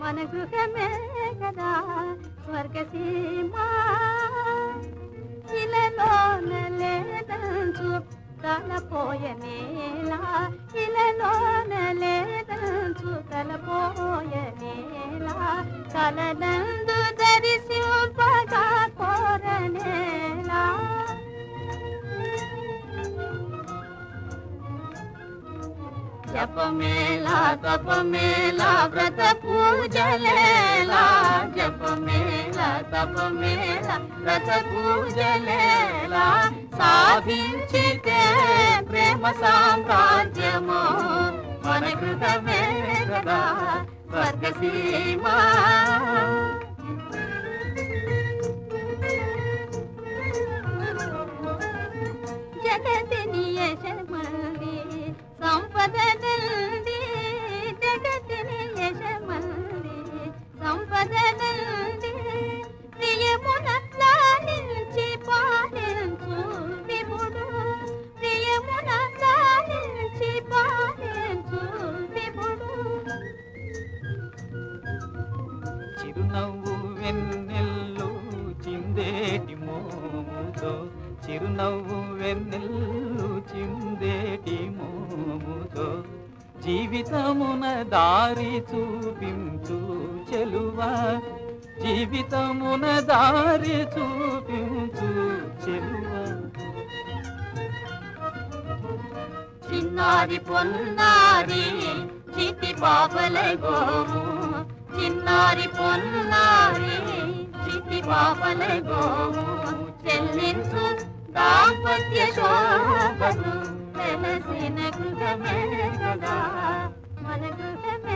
స్వర్గసీమా గృహమే కదా స్వర్గసీమా ఈ గృహమే కదా మన గృహమే కదా స్వర్గసీమా ఇలలోన లేదంచు తలపోయనేలా ఇలలోన లేదంచు తలపోయనేలా కలనందు దరిసింపగా కోరనేలా जप मेला तप मेला व्रत पूजलेला। जप मेला तप मेला व्रत पूजलेला। साधिंचिते प्रेम साम्राज्यमो मन कृत कृतमे सदा स्वर्गसीमा వెన్నెల్లు చిందేటి మోముతో చిరునవ్వు వెన్నెల్లు చిందేటి మోముతో జీవితమున దారి చూపించు చెలువా. జీవితమున దారి చూపించు చెలువా. చిన్నారి పొన్నారి చిట్టి పాపల గోము. చిన్నారి పొన్నారి చిట్టి పాపల గోము చెల్లించు దాంపత్య శోభను వెలసిన కృతమే కదా. మన కృతమే